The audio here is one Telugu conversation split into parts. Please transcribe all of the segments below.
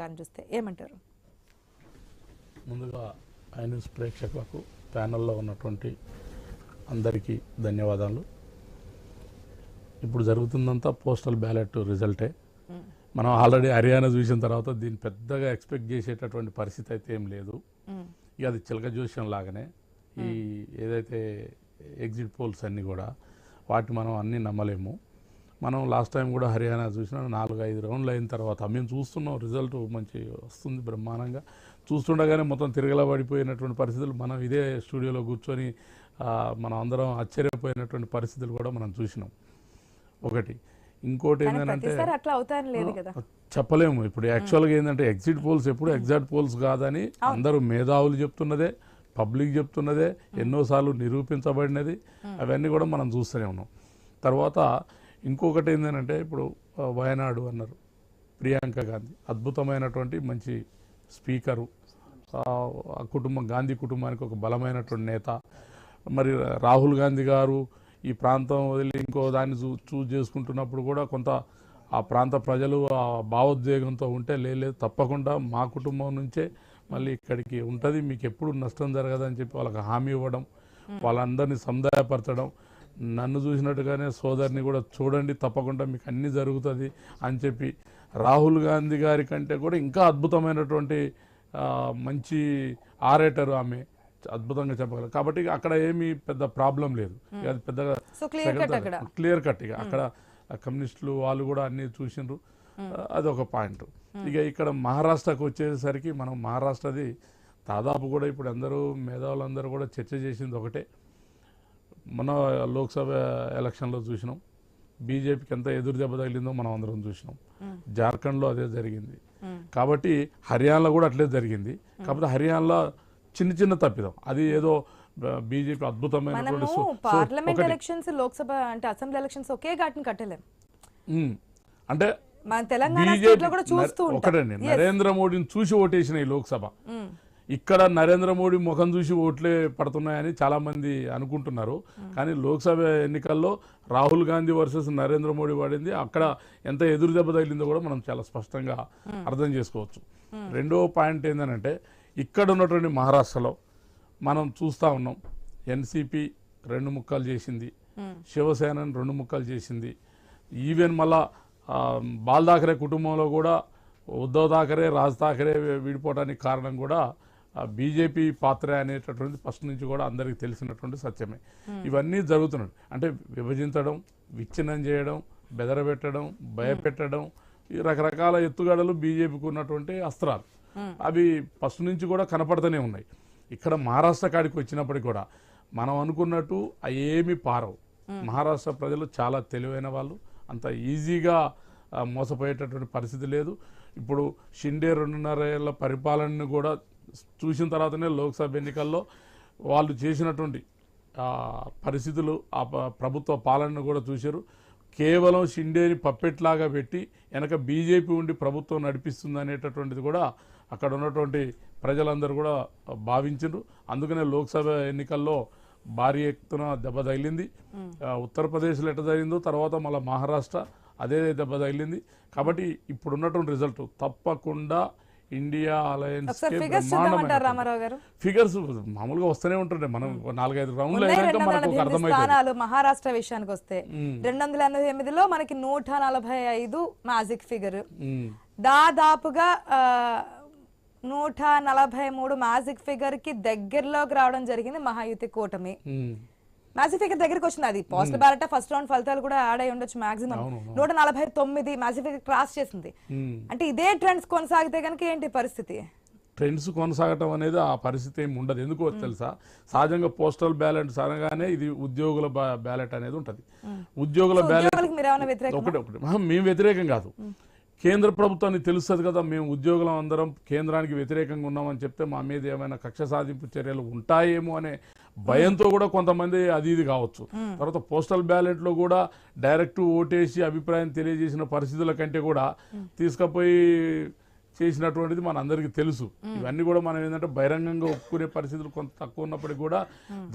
కానీ చూస్తే ఏమంటారు? ముందుగా ఐ న్యూస్ ప్రేక్షకులకు ప్యానల్లో ఉన్నటువంటి అందరికీ ధన్యవాదాలు. ఇప్పుడు జరుగుతుందంతా పోస్టల్ బ్యాలెట్ రిజల్టే. మనం ఆల్రెడీ హర్యానా చూసిన తర్వాత దీన్ని పెద్దగా ఎక్స్పెక్ట్ చేసేటటువంటి పరిస్థితి అయితే ఏం లేదు. ఇక అది చిలక జోస్యం లాగానే ఈ ఏదైతే ఎగ్జిట్ పోల్స్ అన్నీ కూడా వాటి మనం అన్నీ నమ్మలేము. మనం లాస్ట్ టైం కూడా హర్యానా చూసిన నాలుగు ఐదు రౌండ్లు అయిన తర్వాత మేము చూస్తున్నాం రిజల్ట్ మంచి వస్తుంది బ్రహ్మాండంగా. చూస్తుండగానే మొత్తం తిరగల పడిపోయినటువంటి పరిస్థితులు మనం ఇదే స్టూడియోలో కూర్చొని మనం అందరం ఆశ్చర్యపోయినటువంటి పరిస్థితులు కూడా మనం చూసినాం. ఒకటి. ఇంకోటి ఏంటంటే ప్రతిసారి అట్లా అవుతాయని లేదు కదా. చెప్పలేము. ఇప్పుడు యాక్చువల్గా ఏంటంటే ఎగ్జిట్ పోల్స్ ఎప్పుడు ఎగ్జాక్ట్ పోల్స్ కాదని అందరూ మేధావులు చెప్తున్నదే పబ్లిక్ చెప్తున్నదే ఎన్నోసార్లు నిరూపించబడినది అవన్నీ కూడా మనం చూస్తూనే ఉన్నాం. తర్వాత ఇంకొకటి ఏంటంటే ఇప్పుడు వయనాడు అన్నారు ప్రియాంక గాంధీ. అద్భుతమైనటువంటి మంచి స్పీకరు. ఆ ఆ కుటుంబం గాంధీ కుటుంబానికి ఒక బలమైనటువంటి నేత. మరి రాహుల్ గాంధీ గారు ఈ ప్రాంతం వదిలి ఇంకో దాన్ని చూ చూజ్ చేసుకుంటున్నప్పుడు కూడా కొంత ఆ ప్రాంత ప్రజలు ఆ భావోద్వేగంతో ఉంటే లేదు తప్పకుండా మా కుటుంబం నుంచే మళ్ళీ ఇక్కడికి ఉంటుంది. మీకు ఎప్పుడు నష్టం జరగదని చెప్పి వాళ్ళకి హామీ ఇవ్వడం వాళ్ళందరినీ సముదాయపరచడం నన్ను చూసినట్టుగానే సోదరిని కూడా చూడండి తప్పకుండా మీకు అన్నీ జరుగుతుంది అని చెప్పి రాహుల్ గాంధీ గారి కంటే కూడా ఇంకా అద్భుతమైనటువంటి మంచి ఆరేటర్ ఆమె. అద్భుతంగా చెప్పగలరు కాబట్టి అక్కడ ఏమీ పెద్ద ప్రాబ్లం లేదు. అది పెద్దగా క్లియర్ కట్ ఇక. అక్కడ కమ్యూనిస్టులు వాళ్ళు కూడా అన్ని చూసిండ్రు. అది ఒక పాయింట్. ఇక ఇక్కడ మహారాష్ట్రకు వచ్చేసరికి మనం మహారాష్ట్రది దాదాపు కూడా ఇప్పుడు అందరూ మేధావులందరూ కూడా చర్చ చేసింది ఒకటే. మన లోక్సభ ఎలక్షన్లో చూసినాం. బీజేపీకి ఎంత ఎదురు దెబ్బ తగిలిందో మనం అందరం చూసినాం. జార్ఖండ్లో అదే జరిగింది. కాబట్టి హర్యానాలో కూడా అట్లే జరిగింది. కాకపోతే హర్యానాలో చిన్న చిన్న తప్పిదం. అది ఏదో BJP so parliament. Elections Lok Sabha అంటే అసెంబ్లీ ఎలక్షన్స్ ఒకే ఘాటుని కట్టలేం. అంటే ఒకటండి. నరేంద్ర మోడీని చూసి ఓటేసిన ఈ లోక్సభ. ఇక్కడ నరేంద్ర మోడీ ముఖం చూసి ఓట్లే పడుతున్నాయని చాలామంది అనుకుంటున్నారు. కానీ లోక్సభ ఎన్నికల్లో రాహుల్ గాంధీ వర్సెస్ నరేంద్ర మోడీ పడింది అక్కడ ఎంత ఎదురు దెబ్బ తగిలిందో కూడా మనం చాలా స్పష్టంగా అర్థం చేసుకోవచ్చు. రెండో పాయింట్ ఏంటంటే ఇక్కడ ఉన్నటువంటి మహారాష్ట్రలో మనం చూస్తూ ఉన్నాం. ఎన్సీపీ రెండు ముక్కలు చేసింది. శివసేనని రెండు ముక్కలు చేసింది. ఈవెన్ మళ్ళా బాల్ ఠాకరే కుటుంబంలో కూడా ఉద్ధవ్ ఠాకరే రాజ్ ఠాకరే విడిపోవడానికి కారణం కూడా బీజేపీ పాత్ర అనేటటువంటి ఫస్ట్ నుంచి కూడా అందరికీ తెలిసినటువంటి సత్యమే. ఇవన్నీ జరుగుతున్నాయి. అంటే విభజించడం విచ్ఛిన్నం చేయడం బెదరబెట్టడం భయపెట్టడం ఈ రకరకాల ఎత్తుగడలు బీజేపీకి ఉన్నటువంటి అస్త్రాలు. అవి ఫస్ట్ నుంచి కూడా కనపడుతూనే ఉన్నాయి. ఇక్కడ మహారాష్ట్ర కాడికి వచ్చినప్పటికి కూడా మనం అనుకున్నట్టు అవి ఏమీ పారవు. మహారాష్ట్ర ప్రజలు చాలా తెలివైన వాళ్ళు. అంత ఈజీగా మోసపోయేటటువంటి పరిస్థితి లేదు. ఇప్పుడు షిండే రెండున్నర ఏళ్ళ పరిపాలనను కూడా చూసిన తర్వాతనే లోక్సభ ఎన్నికల్లో వాళ్ళు చేసినటువంటి పరిస్థితులు ఆ ప్రభుత్వ పాలనను కూడా చూశారు. కేవలం షిండేని పప్పెట్లాగా పెట్టి వెనక బీజేపీ ఉండి ప్రభుత్వం నడిపిస్తుంది అనేటటువంటిది కూడా అక్కడ ఉన్నటువంటి ప్రజలందరూ కూడా భావించారు. అందుకనే లోక్సభ ఎన్నికల్లో భారీ ఎత్తున దెబ్బ తగిలింది. ఉత్తరప్రదేశ్లో ఎట్ట జరిగిందో తర్వాత మళ్ళీ మహారాష్ట్ర అదే దెబ్బ తగిలింది. కాబట్టి ఇప్పుడున్నటువంటి రిజల్ట్ తప్పకుండా ఇండియా అలయన్స్ ఫిగర్స్ మామూలుగా వస్తూనే ఉంటుండే. మనం నాలుగైదు రౌండ్లు మనకు ఒక స్థానాలు మహారాష్ట్ర విషయానికి వస్తే. రెండు వందల ఎనభై ఎనిమిదిలో మనకి నూట నలభై ఐదు మ్యాజిక్ ఫిగర్. దాదాపుగా నూట నలభై మూడు మ్యాజిక్ ఫిగర్కి దగ్గరలోకి రావడం జరిగింది మహాయుతి కూటమి. ఫిగర్ దగ్గరికి వచ్చింది. అది పోస్ట్ బ్యాలెట్ ఫస్ట్ రౌండ్ ఫలితాలు కూడా యాడ్ అయి ఉండొచ్చు మాక్సిమం నూట నలభై తొమ్మిది మ్యాజిక్ ఫిగర్ క్రాస్ చేసింది. ఉమ్. అంటే ఇదే ట్రెండ్స్ కొనసాగితే కనుక ఏంటి పరిస్థితి? ట్రెండ్స్ కొనసాగటం అనేది ఆ పరిస్థితి ఏమి ఉండదు. ఎందుకో తెలుసా? సహజంగా పోస్టల్ బ్యాలెట్ అనగానే ఇది ఉద్యోగుల బ్యాలెట్ అనేది ఉంటుంది. ఉద్యోగుల బ్యాలెట్ ఒకటి ఒకటి. మేము వ్యతిరేకం కాదు. కేంద్ర ప్రభుత్వానికి తెలుస్తుంది కదా మేము ఉద్యోగులం అందరం కేంద్రానికి వ్యతిరేకంగా ఉన్నామని చెప్తే మా మీద ఏమైనా కక్ష సాధింపు చర్యలు ఉంటాయేమో అనే భయంతో కూడా కొంతమంది అది ఇది కావచ్చు. తర్వాత పోస్టల్ బ్యాలెట్లో కూడా డైరెక్ట్ ఓటేసి అభిప్రాయం తెలియజేసిన పరిస్థితుల కంటే కూడా తీసుకుపోయి చేసినటువంటిది మన అందరికీ తెలుసు. ఇవన్నీ కూడా మనం ఏంటంటే బహిరంగంగా ఒప్పుకునే పరిస్థితులు కొంత తక్కువ ఉన్నప్పటికీ కూడా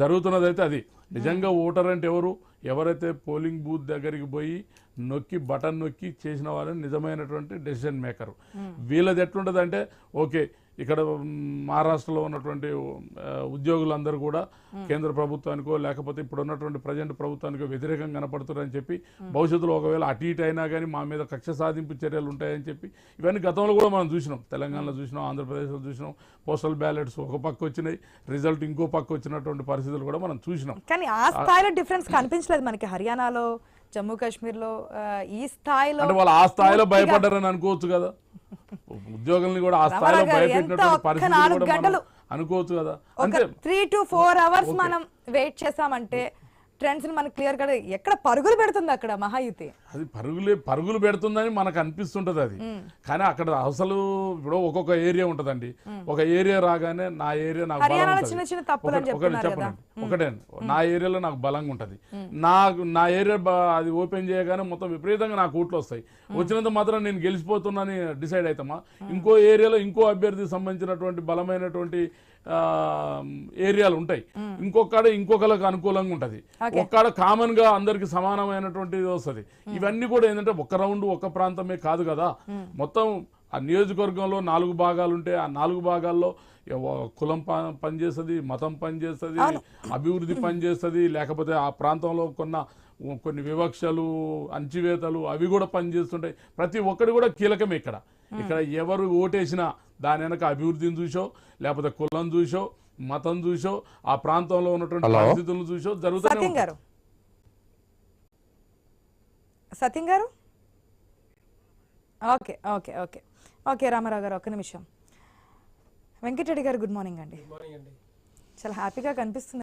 జరుగుతున్నది అయితే అది. నిజంగా ఓటర్ అంటే ఎవరు? ఎవరైతే పోలింగ్ బూత్ దగ్గరికి పోయి నొక్కి బటన్ నొక్కి చేసిన వాళ్ళని నిజమైనటువంటి డెసిషన్ మేకర్. వీళ్ళది ఎట్లుంటుంది అంటే ఓకే ఇక్కడ మహారాష్ట్రలో ఉన్నటువంటి ఉద్యోగులందరూ కూడా కేంద్ర ప్రభుత్వానికో లేకపోతే ఇప్పుడు ఉన్నటువంటి ప్రజెంట్ ప్రభుత్వానికో వ్యతిరేకంగా కనపడుతున్నారని చెప్పి భవిష్యత్తులో ఒకవేళ అటు ఇటు అయినా కానీ మా మీద కక్ష సాధింపు చర్యలు ఉంటాయని చెప్పి ఇవన్నీ గతంలో కూడా మనం చూసినాం. తెలంగాణలో చూసినాం ఆంధ్రప్రదేశ్లో చూసినాం పోస్టల్ బ్యాలెట్స్ ఒక పక్క వచ్చినాయి రిజల్ట్ ఇంకో పక్క వచ్చినటువంటి పరిస్థితులు కూడా మనం చూసినాం. కానీ ఆ స్థాయిలో డిఫరెన్స్ కనిపించలేదు మనకి హర్యానాలో జమ్మూ కాశ్మీర్లో ఈ స్థాయిలో వాళ్ళు ఆ స్థాయిలో భయపడ్డారని అనుకోవచ్చు కదా. ఉద్యోగుల్ని కూడా ఆ స్థాయిలో భయపెట్టినటువంటి గంటలు అనుకోవచ్చు కదా. అంటే త్రీ టు ఫోర్ అవర్స్ మనం వెయిట్ చేసామంటే ట్రెండ్స్ మనకి క్లియర్గా ఎక్కడ పరుగులు పెడుతుంది అక్కడ మహాయుతి? అది పరుగులే పరుగులు పెడుతుందని మనకు అనిపిస్తుంటది అది. కానీ అక్కడ అసలు ఇప్పుడు ఒక్కొక్క ఏరియా ఉంటదండి. ఒక ఏరియా రాగానే నా ఏరియా నాకు. చిన్న చిన్న తప్పులు. చెప్పండి ఒకటే నా ఏరియాలో నాకు బలంగా ఉంటది. నాకు నా ఏరియా అది ఓపెన్ చేయగానే మొత్తం విపరీతంగా నాకు ఓట్లు వస్తాయి. వచ్చినంత మాత్రం నేను గెలిచిపోతున్నాని డిసైడ్ అవుతామా ఇంకో ఏరియాలో ఇంకో అభ్యర్థికి సంబంధించినటువంటి బలమైనటువంటి ఏరియాలు ఉంటాయి. ఇంకొకడ ఇంకొకరికి అనుకూలంగా ఉంటది. ఒక్కడ కామన్గా అందరికి సమానమైనటువంటిది వస్తుంది. ఇవన్నీ కూడా ఏంటంటే ఒక రౌండ్ ఒక ప్రాంతమే కాదు కదా. మొత్తం ఆ నియోజకవర్గంలో నాలుగు భాగాలు ఉంటే ఆ నాలుగు భాగాల్లో కులం ప- పనిచేస్తుంది మతం పనిచేస్తుంది అభివృద్ధి పనిచేస్తుంది లేకపోతే ఆ ప్రాంతంలో కొన్న కొన్ని వివక్షలు అంచివేతలు అవి కూడా పనిచేస్తుంటాయి. ప్రతి ఒక్కటి కూడా కీలకమే ఇక్కడ. ఇక్కడ ఎవరు ఓటేసినా దాని వెనక అభివృద్ధిని చూసో లేకపోతే కులం చూసో మతం చూసో ఆ ప్రాంతంలో ఉన్నటువంటి. పరిస్థితులను చూసో జరుగుతూనే సత్యం. గారు. Okay okay okay. Okay Ramarao గారు ఒక్క నిమిషం. వెంకటరెడ్డి గారు గుడ్ మార్నింగ్ అండి. మార్నింగ్ అండి. చాలా హ్యాపీగా కనిపిస్తుంది.